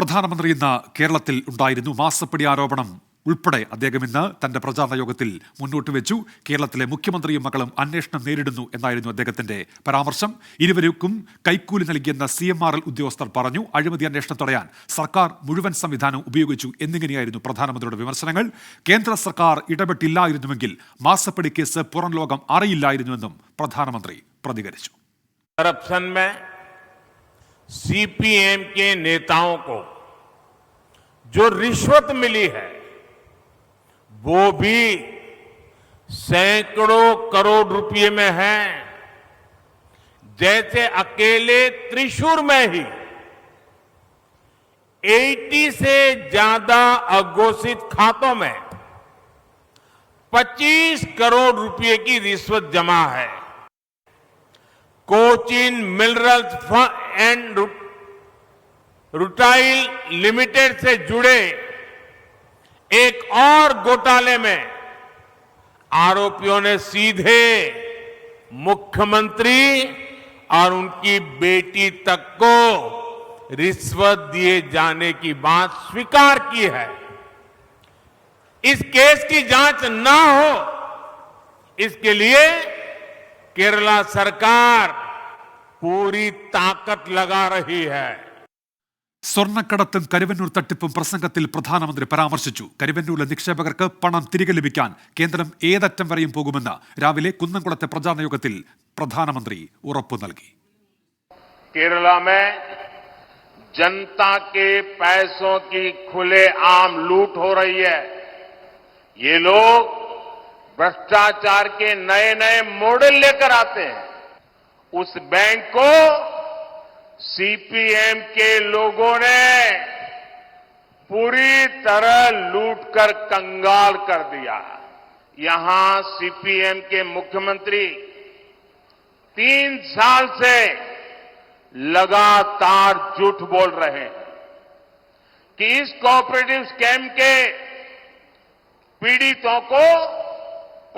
പ്രധാനമന്ത്രി ഇന്ന് കേരളത്തിൽ ഉണ്ടായിരുന്നു മാസപ്പടി ആരോപണം ഉൾപ്പെടെ അദ്ദേഹം ഇന്ന് തന്റെ പ്രചാരണ യോഗത്തിൽ മുന്നോട്ട് വെച്ചു. കേരളത്തിലെ മുഖ്യമന്ത്രിയും മകളും അന്വേഷണം നേരിടുന്നു എന്നായിരുന്നു അദ്ദേഹത്തിന്റെ പരാമർശം. ഇരുവർക്കും കൈക്കൂലി നൽകിയെന്ന സി എം ആർ എൽ ഉദ്യോഗസ്ഥർ പറഞ്ഞു. അഴിമതി അന്വേഷണം തടയാൻ സർക്കാർ മുഴുവൻ സംവിധാനം ഉപയോഗിച്ചു എന്നിങ്ങനെയായിരുന്നു പ്രധാനമന്ത്രിയുടെ വിമർശനങ്ങൾ. കേന്ദ്ര സർക്കാർ ഇടപെട്ടില്ലായിരുന്നുവെങ്കിൽ മാസപ്പടി കേസ് പുറം ലോകം അറിയില്ലായിരുന്നുവെന്നും പ്രധാനമന്ത്രി പ്രതികരിച്ചു. सीपीएम के नेताओं को जो रिश्वत मिली है, वो भी सैकड़ों करोड़ रुपए में है। जैसे अकेले त्रिशूर में ही 80 से ज़्यादा अघोषित खातों में 25 करोड़ रुपए की रिश्वत जमा है। Cochin minerals and rutile limited से जुड़े एक और घोटाले में आरोपियों ने सीधे मुख्यमंत्री और उनकी बेटी तक को रिश्वत दिए जाने की बात स्वीकार की है। इस केस की जाँच ना हो, इसके लिए केरला सरकार पूरी ताकत लगा रही है സ്വർണ്ണക്കടത്തും കരുവന്നൂർ തട്ടിപ്പും പ്രസംഗത്തിൽ പ്രധാനമന്ത്രി പരാമർശിച്ചു കരുവന്നൂരിലെ നിക്ഷേപകർക്ക് പണം തിരികെ ലഭിക്കാൻ കേന്ദ്രം ഏതറ്റം വരെയും പോകുമെന്ന് രാവിലെ കുന്നംകുളത്തെ പ്രചാരണ യോഗത്തിൽ പ്രധാനമന്ത്രി ഉറപ്പു നൽകി केरला में जनता के पैसों की खुलेआम लूट हो रही है ये लोग भ्रष्टाचार के नए नए मॉडल लेकर आते हैं उस बैंक को सीपीएम के लोगों ने पूरी तरह लूटकर कंगाल कर दिया। यहाँ सीपीएम के मुख्यमंत्री तीन साल से लगातार झूठ बोल रहे हैं कि इस कोऑपरेटिव स्कैम के पीड़ितों को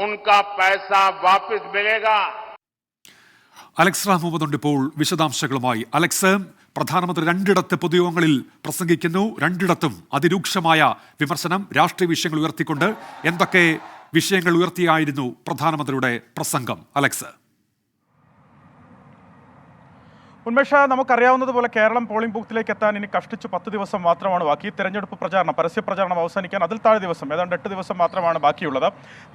उनका पैसा वापस मिलेगा। അലക്സ് റാം ഇപ്പോൾ വിശദാംശങ്ങളുമായി. അലക്സ് പ്രധാനമന്ത്രി രണ്ടിടത്ത് പൊതുയോഗങ്ങളിൽ പ്രസംഗിക്കുന്നു. രണ്ടിടത്തും അതിരൂക്ഷമായ വിമർശനം രാഷ്ട്രീയ വിഷയങ്ങൾ ഉയർത്തിക്കൊണ്ട് എന്തൊക്കെ വിഷയങ്ങൾ ഉയർത്തിയായിരുന്നു പ്രധാനമന്ത്രിയുടെ പ്രസംഗം? അലക്സ്. ഉന്മേഷ നമുക്കറിയാവുന്നതുപോലെ കേരളം പോളിംഗ് ബൂത്തിലേക്ക് എത്താൻ ഇനി കഷ്ടിച്ച് പത്ത് ദിവസം മാത്രമാണ് ബാക്കി. തെരഞ്ഞെടുപ്പ് പ്രചാരണം പരസ്യ പ്രചാരണം അവസാനിക്കാൻ അതിൽ താഴെ ദിവസം ഏതാണ്ട് എട്ട് ദിവസം മാത്രമാണ് ബാക്കിയുള്ളത്.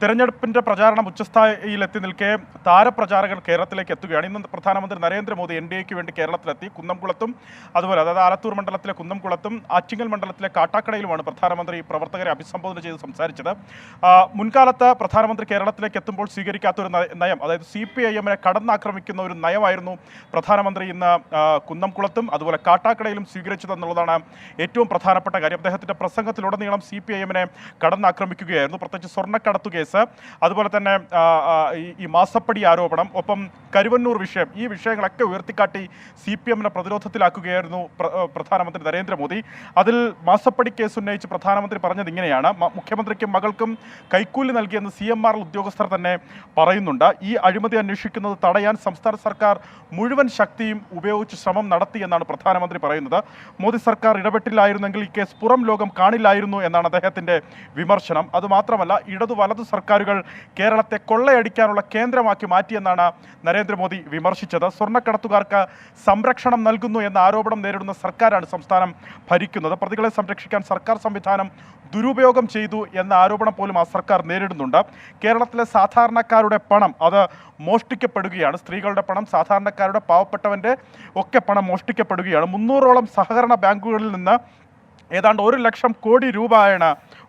തെരഞ്ഞെടുപ്പിന്റെ പ്രചാരണം ഉച്ചസ്ഥായിലെത്തി നിൽക്കെ താരപ്രചാരകർ കേരളത്തിലേക്ക് എത്തുകയാണ്. ഇന്ന് പ്രധാനമന്ത്രി നരേന്ദ്രമോദി എൻ ഡി എക്ക് വേണ്ടി കേരളത്തിലെത്തി. കുന്നംകുളത്തും അതുപോലെ അതായത് ആലത്തൂർ മണ്ഡലത്തിലെ കുന്നംകുളത്തും ആറ്റിങ്ങൽ മണ്ഡലത്തിലെ കാട്ടാക്കടയിലുമാണ് പ്രധാനമന്ത്രി പ്രവർത്തകരെ അഭിസംബോധന ചെയ്ത് സംസാരിച്ചത്. മുൻകാലത്ത് പ്രധാനമന്ത്രി കേരളത്തിലേക്ക് എത്തുമ്പോൾ സ്വീകരിക്കാത്ത ഒരു നയം അതായത് സി പി ഐ എമ്മിനെ കടന്നാക്രമിക്കുന്ന ഒരു നയമായിരുന്നു പ്രധാനമന്ത്രി ഇന്ന് കുന്നംകുളത്തും അതുപോലെ കാട്ടാക്കടയിലും സ്വീകരിച്ചതെന്നുള്ളതാണ് ഏറ്റവും പ്രധാനപ്പെട്ട കാര്യം. അദ്ദേഹത്തിന്റെ പ്രസംഗത്തിലുടനീളം സി പി ഐ എമ്മിനെ കടന്നാക്രമിക്കുകയായിരുന്നു. പ്രത്യേകിച്ച് സ്വർണക്കടത്തു കേസ് അതുപോലെ തന്നെ ഈ- മാസപ്പടി ആരോപണം ഒപ്പം കരുവന്നൂർ വിഷയം ഈ വിഷയങ്ങളൊക്കെ ഉയർത്തിക്കാട്ടി സി പി എമ്മിനെ പ്രതിരോധത്തിലാക്കുകയായിരുന്നു പ്രധാനമന്ത്രി നരേന്ദ്രമോദി. അതിൽ മാസപ്പടി കേസ് ഉന്നയിച്ച് പ്രധാനമന്ത്രി പറഞ്ഞത് ഇങ്ങനെയാണ്. മുഖ്യമന്ത്രിക്കും മകൾക്കും കൈക്കൂലി നൽകിയെന്ന് സി എം ആർ ഉദ്യോഗസ്ഥർ തന്നെ പറയുന്നുണ്ട്. ഈ അഴിമതി അന്വേഷിക്കുന്നത് തടയാൻ സംസ്ഥാന സർക്കാർ മുഴുവൻ ശക്തിയും ഉപയോഗിച്ച് ശ്രമം നടത്തി എന്നാണ് പ്രധാനമന്ത്രി പറയുന്നത്. മോദി സർക്കാർ ഇടപെട്ടില്ലായിരുന്നെങ്കിൽ ഈ കേസ് പുറം ലോകം കാണില്ലായിരുന്നു എന്നാണ് അദ്ദേഹത്തിന്റെ വിമർശനം. അതുമാത്രമല്ല ഇടതു വലതു സർക്കാരുകൾ കേരളത്തെ കൊള്ളയടിക്കാനുള്ള കേന്ദ്രമാക്കി മാറ്റിയെന്നാണ് നരേന്ദ്രമോദി വിമർശിച്ചത്. സ്വർണക്കടത്തുകാർക്ക് സംരക്ഷണം നൽകുന്നു എന്ന ആരോപണം നേരിടുന്ന സർക്കാരാണ് സംസ്ഥാനം ഭരിക്കുന്നത്. പ്രതികളെ സംരക്ഷിക്കാൻ സർക്കാർ സംവിധാനം ദുരുപയോഗം ചെയ്തു എന്ന ആരോപണം പോലും ആ സർക്കാർ നേരിടുന്നുണ്ട്. കേരളത്തിലെ സാധാരണക്കാരുടെ പണം അത് മോഷ്ടിക്കപ്പെടുകയാണ്. സ്ത്രീകളുടെ പണം സാധാരണക്കാരുടെ പാവപ്പെട്ടവന്റെ ഒക്കെ പണം മോഷ്ടിക്കപ്പെടുകയാണ്. മുന്നൂറോളം സഹകരണ ബാങ്കുകളിൽ നിന്ന് ഏതാണ്ട് ഒരു ലക്ഷം കോടി രൂപയാണ്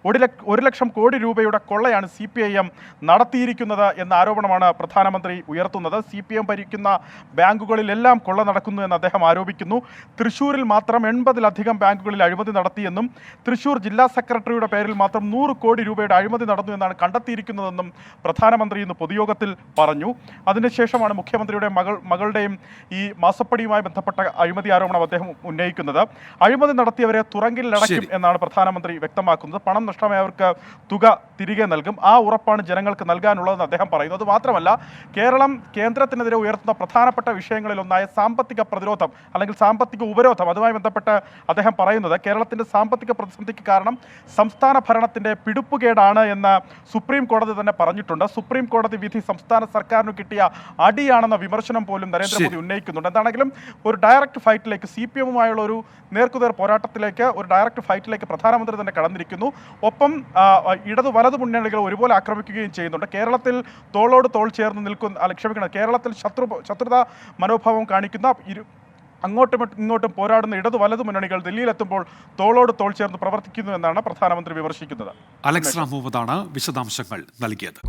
ഒരു ലക്ഷ ഒരു ലക്ഷം കോടി രൂപയുടെ കൊള്ളയാണ് സി പി ഐ എം നടത്തിയിരിക്കുന്നത് എന്ന ആരോപണമാണ് പ്രധാനമന്ത്രി ഉയർത്തുന്നത്. സി പി എം ഭരിക്കുന്ന ബാങ്കുകളിലെല്ലാം കൊള്ള നടക്കുന്നു എന്ന് അദ്ദേഹം ആരോപിക്കുന്നു. തൃശ്ശൂരിൽ മാത്രം എൺപതിലധികം ബാങ്കുകളിൽ അഴിമതി നടത്തിയെന്നും തൃശ്ശൂർ ജില്ലാ സെക്രട്ടറിയുടെ പേരിൽ മാത്രം നൂറ് കോടി രൂപയുടെ അഴിമതി നടന്നു എന്നാണ് കണ്ടെത്തിയിരിക്കുന്നതെന്നും പ്രധാനമന്ത്രി ഇന്ന് പൊതുയോഗത്തിൽ പറഞ്ഞു. അതിനുശേഷമാണ് മുഖ്യമന്ത്രിയുടെ മകൾ മകളുടെയും ഈ മാസപ്പടിയുമായി ബന്ധപ്പെട്ട അഴിമതി ആരോപണം അദ്ദേഹം ഉന്നയിക്കുന്നത്. അഴിമതി നടത്തിയവരെ തുറങ്കിലടയ്ക്കും എന്നാണ് പ്രധാനമന്ത്രി വ്യക്തമാക്കുന്നത്. പണം നഷ്ടമായ അവർക്ക് തുക തിരികെ നൽകും. ആ ഉറപ്പാണ് ജനങ്ങൾക്ക് നൽകാനുള്ളതെന്ന് അദ്ദേഹം പറയുന്നു. അത് മാത്രമല്ല കേരളം കേന്ദ്രത്തിനെതിരെ ഉയർത്തുന്ന പ്രധാനപ്പെട്ട വിഷയങ്ങളിലൊന്നായ സാമ്പത്തിക പ്രതിരോധം അല്ലെങ്കിൽ സാമ്പത്തിക ഉപരോധം. അതുമായി ബന്ധപ്പെട്ട് അദ്ദേഹം പറയുന്നത് കേരളത്തിന്റെ സാമ്പത്തിക പ്രതിസന്ധിക്ക് കാരണം സംസ്ഥാന ഭരണത്തിന്റെ പിടിപ്പുകേടാണ് എന്ന് സുപ്രീം കോടതി തന്നെ പറഞ്ഞിട്ടുണ്ട്. സുപ്രീം കോടതി വിധി സംസ്ഥാന സർക്കാരിന് കിട്ടിയ അടിയാണെന്ന വിമർശനം പോലും നരേന്ദ്രമോദി ഉന്നയിക്കുന്നുണ്ട്. എന്താണെങ്കിലും ഒരു ഡയറക്റ്റ് ഫൈറ്റിലേക്ക് സി പി എമ്മുമായുള്ള ഒരു നേർക്കുനേർ പോരാട്ടത്തിലേക്ക് ഒരു ഡയറക്റ്റ് ഫൈറ്റിലേക്ക് പ്രധാനമന്ത്രി തന്നെ കടന്നിരിക്കുന്നു. ഒപ്പം ഇടതു വലത് മുന്നണികൾ ഒരുപോലെ ആക്രമിക്കുകയും ചെയ്യുന്നുണ്ട്. കേരളത്തിൽ തോളോട് തോൾ ചേർന്ന് നിൽക്കുന്ന ക്ഷമിക്കണം കേരളത്തിൽ ശത്രു ശത്രുതാ മനോഭാവം കാണിക്കുന്ന ഇരു അങ്ങോട്ടും ഇങ്ങോട്ടും പോരാടുന്ന ഇടതു വലതു മുന്നണികൾ ഡൽഹിയിലെത്തുമ്പോൾ തോളോട് തോൾ ചേർന്ന് പ്രവർത്തിക്കുന്നു എന്നാണ് പ്രധാനമന്ത്രി വിമർശിക്കുന്നത്. അലക്സ് മുഹമ്മദാണ് വിശദാംശങ്ങൾ നൽകിയത്.